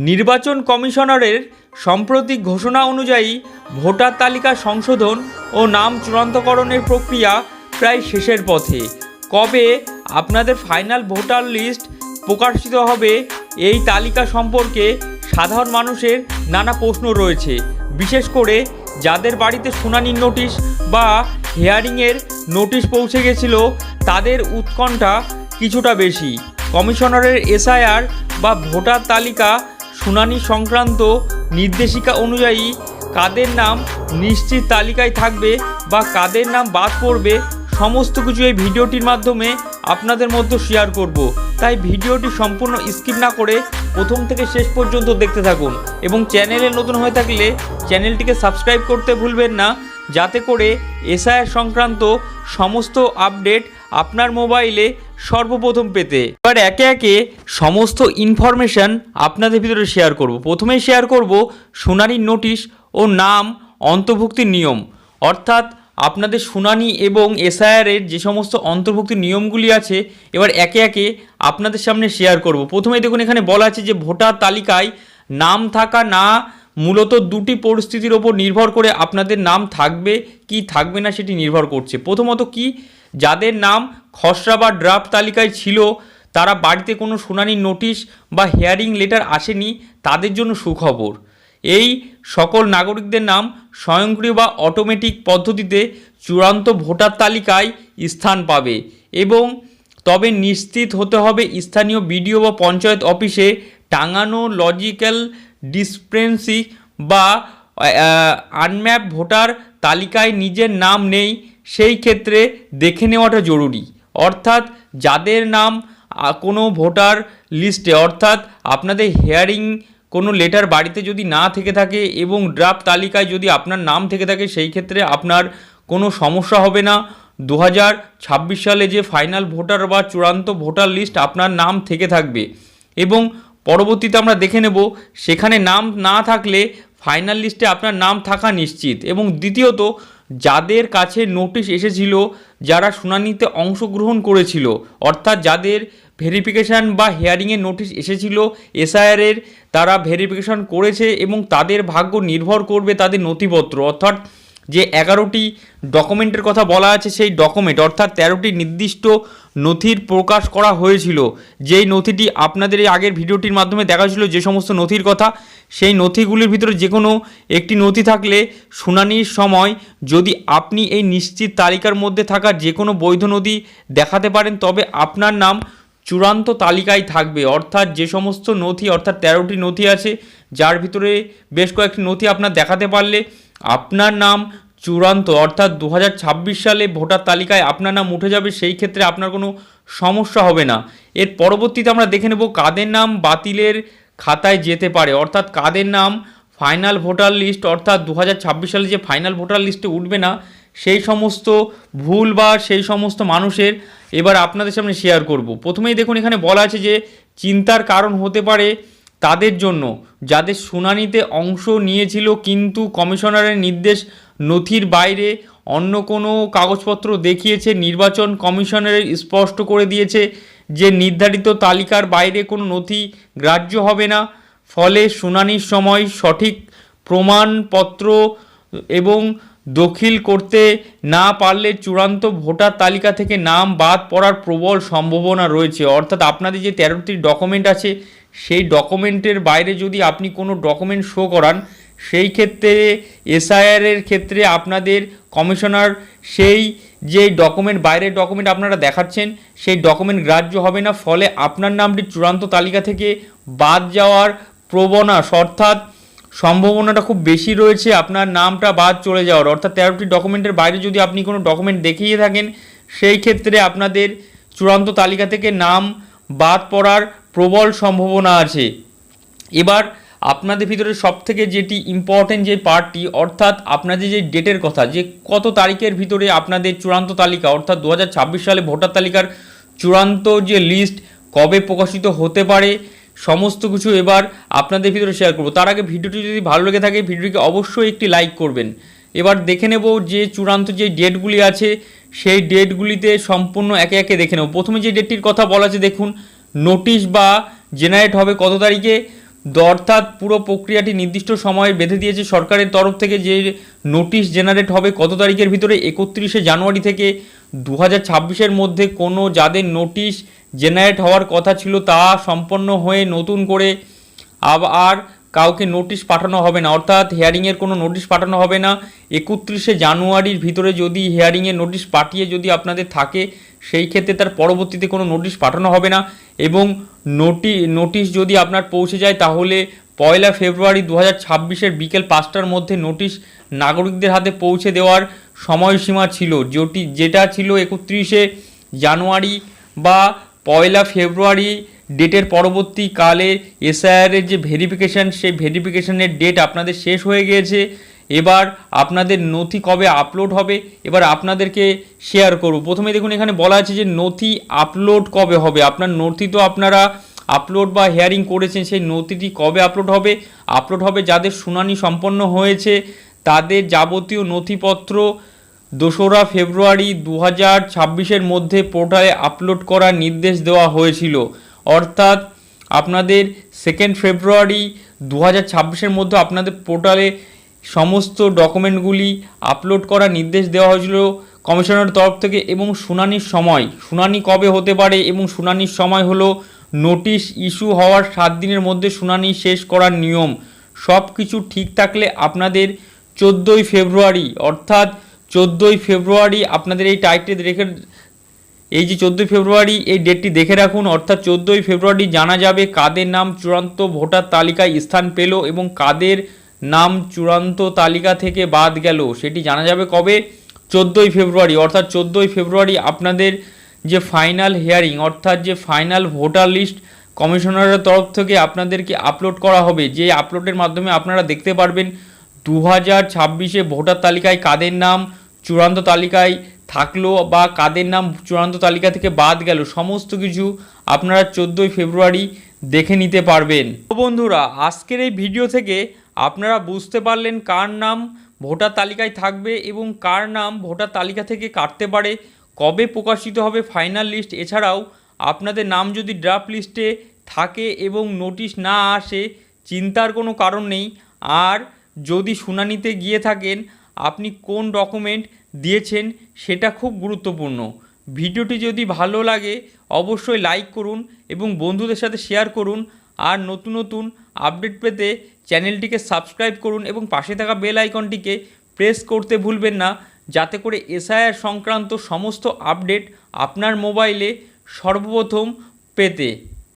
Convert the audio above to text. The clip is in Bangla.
নির্বাচন কমিশনারের সাম্প্রতিক ঘোষণা অনুযায়ী ভোটার তালিকা সংশোধন ও নাম চূড়ান্তকরণের প্রক্রিয়া প্রায় শেষের পথে। কবে আপনাদের ফাইনাল ভোটার লিস্ট প্রকাশিত হবে এই তালিকা সম্পর্কে সাধারণ মানুষের নানা প্রশ্ন রয়েছে। বিশেষ করে যাদের বাড়িতে শুনানির নোটিশ বা হিয়ারিংয়ের নোটিশ পৌঁছে গেছিল, তাদের উৎকণ্ঠা কিছুটা বেশি। কমিশনারের এসআইআর বা ভোটার তালিকা শুনানি সংক্রান্ত নির্দেশিকা অনুযায়ী কাদের নাম নিশ্চিত তালিকায় থাকবে বা কাদের নাম বাদ পড়বে, সমস্ত কিছু এই ভিডিওটির মাধ্যমে আপনাদের মধ্যে শেয়ার করব। তাই ভিডিওটি সম্পূর্ণ স্কিপ না করে প্রথম থেকে শেষ পর্যন্ত দেখতে থাকুন এবং চ্যানেলে নতুন হয়ে থাকলে চ্যানেলটিকে সাবস্ক্রাইব করতে ভুলবেন না, যাতে করে এসআইআর সংক্রান্ত সমস্ত আপডেট আপনার মোবাইলে সর্বপ্রথম পেতে। এবার একে একে সমস্ত ইনফরমেশন আপনাদের ভিতরে শেয়ার করব। প্রথমেই শেয়ার করব শুনানির নোটিশ ও নাম, অন্তর্ভুক্তির নিয়ম। অর্থাৎ আপনাদের শুনানি এবং এসআইআরের যে সমস্ত অন্তর্ভুক্তির নিয়মগুলি আছে, এবার একে একে আপনাদের সামনে শেয়ার করব। প্রথমেই দেখুন, এখানে বলা আছে যে ভোটার তালিকায় নাম থাকা না, মূলত দুটি পরিস্থিতির ওপর নির্ভর করে আপনাদের নাম থাকবে, কি থাকবে না সেটি নির্ভর করছে। প্রথমত কি যাদের নাম খসড়া বা ড্রাফট তালিকায় ছিল, তারা বাড়িতে কোনো শুনানির নোটিশ বা হিয়ারিং লেটার আসেনি, তাদের জন্য সুখবর। এই সকল নাগরিকদের নাম স্বয়ংক্রিয় বা অটোমেটিক পদ্ধতিতে চূড়ান্ত ভোটার তালিকায় স্থান পাবে এবং তবে নিশ্চিত হতে হবে স্থানীয় বিডিও বা পঞ্চায়েত অফিসে টাঙানো লজিক্যাল ডিসপ্রেন্সি বা আনম্যাপ ভোটার তালিকায় নিজের নাম নেই সেই ক্ষেত্রে দেখে নেওয়াটা জরুরি। অর্থাৎ যাদের নাম কোনো ভোটার লিস্টে, অর্থাৎ আপনাদের হেয়ারিং কোনো লেটার বাড়িতে যদি না থেকে থাকে এবং ড্রাফট তালিকায় যদি আপনার নাম থেকে থাকে, সেই ক্ষেত্রে আপনার কোনো সমস্যা হবে না। দু সালে যে ফাইনাল ভোটার বা চূড়ান্ত ভোটার লিস্ট আপনার নাম থেকে থাকবে এবং পরবর্তীতে আমরা দেখে নেব, সেখানে নাম না থাকলে ফাইনাল লিস্টে আপনার নাম থাকা নিশ্চিত এবং দ্বিতীয়ত যাদের কাছে নোটিশ এসেছিল যারা শুনানিতে অংশগ্রহণ করেছিল, অর্থাৎ যাদের ভেরিফিকেশান বা হেয়ারিংয়ের নোটিশ এসেছিল এসআইআরের তারা ভেরিফিকেশান করেছে এবং তাদের ভাগ্য নির্ভর করবে তাদের নথিপত্র, অর্থাৎ যে এগারোটি ডকুমেন্টের কথা বলা আছে সেই ডকুমেন্ট অর্থাৎ তেরোটি নির্দিষ্ট নথির প্রকাশ করা হয়েছিল। যেই নথিটি আপনাদের এই আগের ভিডিওটির মাধ্যমে দেখা ছিল যে সমস্ত নথির কথা, সেই নথিগুলির ভিতরে যে কোনো একটি নথি থাকলে শুনানির সময় যদি আপনি এই নিশ্চিত তালিকার মধ্যে থাকা যে কোনো বৈধ নথি দেখাতে পারেন, তবে আপনার নাম চূড়ান্ত তালিকায় থাকবে। অর্থাৎ যে সমস্ত নথি, অর্থাৎ তেরোটি নথি আছে, যার ভিতরে বেশ কয়েকটি নথি আপনার দেখাতে পারলে, আপনার নাম চূড়ান্ত। অর্থাৎ দু হাজার ছাব্বিশ সালে ভোটার তালিকায় আপনার নাম উঠে যাবে, সেই ক্ষেত্রে আপনার কোনো সমস্যা হবে না। এর পরবর্তীতে আমরা দেখে নেব কাদের নাম বাতিলের খাতায় যেতে পারে। অর্থাৎ কাদের নাম ফাইনাল ভোটার লিস্ট, অর্থাৎ দু হাজার ছাব্বিশ সালে যে ফাইনাল ভোটার লিস্টে উঠবে না, সেই সমস্ত ভুল বা সেই সমস্ত মানুষের এবার আপনাদের সামনে শেয়ার করব। প্রথমেই দেখুন, এখানে বলা আছে যে চিন্তার কারণ হতে পারে তাদের জন্য। যাদের শুনানিতে অংশ নিয়েছিল, কিন্তু কমিশনারের নির্দেশ নথির বাইরে অন্য কোনো কাগজপত্র দেখিয়েছে, নির্বাচন কমিশনের স্পষ্ট করে দিয়েছে যে নির্ধারিত তালিকার বাইরে কোনো নথি গ্রাহ্য হবে না। ফলে শুনানির সময় সঠিক প্রমাণপত্র এবং দখিল করতে না পারলে চূড়ান্ত ভোটার তালিকা থেকে নাম বাদ পড়ার প্রবল সম্ভাবনা রয়েছে। অর্থাৎ আপনাদের যে তেরোটি ডকুমেন্ট আছে, সেই ডকুমেন্টের বাইরে যদি আপনি কোনো ডকুমেন্ট শো করান সেই ক্ষেত্রে এসআইআরের ক্ষেত্রে আপনাদের কমিশনার সেই যে ডকুমেন্ট বাইরের ডকুমেন্ট আপনারা দেখাচ্ছেন, সেই ডকুমেন্ট গ্রাহ্য হবে না। ফলে আপনার নামটি চূড়ান্ত তালিকা থেকে বাদ যাওয়ার প্রবণাস অর্থাৎ সম্ভাবনাটা খুব বেশি রয়েছে। আপনার নামটা বাদ চলে যাওয়ার, অর্থাৎ তেরোটি ডকুমেন্টের বাইরে যদি আপনি কোনো ডকুমেন্ট দেখিয়ে থাকেন, সেই ক্ষেত্রে আপনাদের চূড়ান্ত তালিকা থেকে নাম বাদ পড়ার প্রবল সম্ভাবনা আছে। এবার আপনাদের ভিতরে সব থেকে যেটি ইম্পর্টেন্ট যে পার্টটি অর্থাৎ আপনাদের যে ডেটের কথা, যে কত তারিখের ভিতরে আপনাদের চূড়ান্ত তালিকা, অর্থাৎ দু হাজার ছাব্বিশ সালে ভোটার তালিকার চূড়ান্ত যে লিস্ট কবে প্রকাশিত হতে পারে, সমস্ত কিছু এবার আপনাদের ভিতরে শেয়ার করব। তার আগে ভিডিওটি যদি ভালো লেগে থাকে, ভিডিওটিকে অবশ্যই একটি লাইক করবেন। এবার দেখে নেব যে চূড়ান্ত যে ডেটগুলি আছে, সেই ডেটগুলিতে সম্পূর্ণ একে একে দেখে নেব। প্রথমে যে ডেটটির কথা বলা আছে, দেখুন নোটিশ বা জেনারেট হবে কত তারিখে অর্থাৎ পুরো প্রক্রিয়াটি নির্দিষ্ট সময়ে বেঁধে দিয়েছে সরকারের তরফ থেকে যে নোটিশ জেনারেট হবে কত তারিখের ভিতরে? একত্রিশে জানুয়ারি থেকে দু হাজার মধ্যে কোনো যাদের নোটিশ জেনারেট হওয়ার কথা ছিল তা সম্পন্ন হয়ে নতুন করে আবার কাউকে নোটিশ পাঠানো হবে না। অর্থাৎ হিয়ারিংয়ের কোনো নোটিশ পাঠানো হবে না। একত্রিশে জানুয়ারির ভিতরে যদি হিয়ারিংয়ের নোটিশ পাঠিয়ে যদি আপনাদের থাকে সেই ক্ষেত্রে তার পরবর্তীতে কোনো নোটিশ পাঠানো হবে না এবং নোটি নোটিশ যদি আপনার পৌঁছে যায় তাহলে পয়লা ফেব্রুয়ারি দু হাজার বিকেল পাঁচটার মধ্যে নোটিশ নাগরিকদের হাতে পৌঁছে দেওয়ার সময়সীমা ছিল। যেটি, যেটা ছিল একত্রিশে জানুয়ারি বা পয়লা ফেব্রুয়ারি ডেটের পরবর্তীকালে এসআইআরের যে ভেরিফিকেশান সেই ভেরিফিকেশানের ডেট আপনাদের শেষ হয়ে গিয়েছে। এবার আপনাদের নথি কবে আপলোড হবে, এবার আপনাদেরকে শেয়ার করব। প্রথমে দেখুন, এখানে বলা আছে যে নথি আপলোড কবে হবে। আপনার নথি তো আপনারা আপলোড বা হেয়ারিং করেছেন, সেই নথিটি কবে আপলোড হবে? আপলোড হবে যাদের শুনানি সম্পন্ন হয়েছে, তাদের যাবতীয় নথিপত্র দোসরা ফেব্রুয়ারি দু হাজার ছাব্বিশের মধ্যে পোর্টালে আপলোড করার নির্দেশ দেওয়া হয়েছিল। অর্থাৎ আপনাদের সেকেন্ড ফেব্রুয়ারি দু হাজার ছাব্বিশের মধ্যে আপনাদের পোর্টালে সমস্ত ডকুমেন্টগুলি আপলোড করার নির্দেশ দেওয়া হয়েছিল কমিশনের তরফ থেকে এবং শুনানির সময়। শুনানি কবে হতে পারে এবং শুনানির সময় হলো নোটিশ ইস্যু হওয়ার সাত দিনের মধ্যে শুনানি শেষ করার নিয়ম। সব কিছু ঠিক থাকলে আপনাদের চোদ্দোই ফেব্রুয়ারি, অর্থাৎ চোদ্দোই ফেব্রুয়ারি আপনাদের এই টাইটেল রেখে এই যে চোদ্দোই ফেব্রুয়ারি এই ডেটটি দেখে রাখুন, অর্থাৎ চোদ্দোই ফেব্রুয়ারি জানা যাবে কাদের নাম চূড়ান্ত ভোটার তালিকায় স্থান পেল এবং কাদের নাম চূড়ান্ত তালিকা থেকে বাদ গেল। সেটি জানা যাবে কবে? চোদ্দোই ফেব্রুয়ারি। অর্থাৎ চোদ্দোই ফেব্রুয়ারি আপনাদের যে ফাইনাল হিয়ারিং অর্থাৎ যে ফাইনাল ভোটার লিস্ট কমিশনারের তরফ থেকে আপনাদেরকে আপলোড করা হবে। যে আপলোডের মাধ্যমে আপনারা দেখতে পারবেন দু হাজার ছাব্বিশে ভোটার তালিকায় কাদের নাম চূড়ান্ত তালিকায় থাকল বা কাদের নাম চূড়ান্ত তালিকা থেকে বাদ গেল। সমস্ত কিছু আপনারা চোদ্দোই ফেব্রুয়ারি দেখে নিতে পারবেন। বন্ধুরা, আজকের এই ভিডিও থেকে আপনারা বুঝতে পারলেন কার নাম ভোটার তালিকায় থাকবে এবং কার নাম ভোটার তালিকা থেকে কাটতে পারে। কবে প্রকাশিত হবে ফাইনাল লিস্ট? এছাড়াও আপনাদের নাম যদি ড্রাফট লিস্টে থাকে এবং নোটিশ না আসে, চিন্তার কোনো কারণ নেই। আর যদি শুনানিতে গিয়ে থাকেন, আপনি কোন ডকুমেন্ট দিয়েছেন সেটা খুব গুরুত্বপূর্ণ। ভিডিওটি যদি ভালো লাগে, অবশ্যই লাইক করুন এবং বন্ধুদের সাথে শেয়ার করুন। আর নতুন নতুন আপডেট পেতে চ্যানেলটিকে সাবস্ক্রাইব করুন এবং পাশে থাকা বেল আইকনটিকে প্রেস করতে ভুলবেন না, যাতে করে এসআইআর সংক্রান্ত সমস্ত আপডেট আপনার মোবাইলে সর্বপ্রথম পেতে।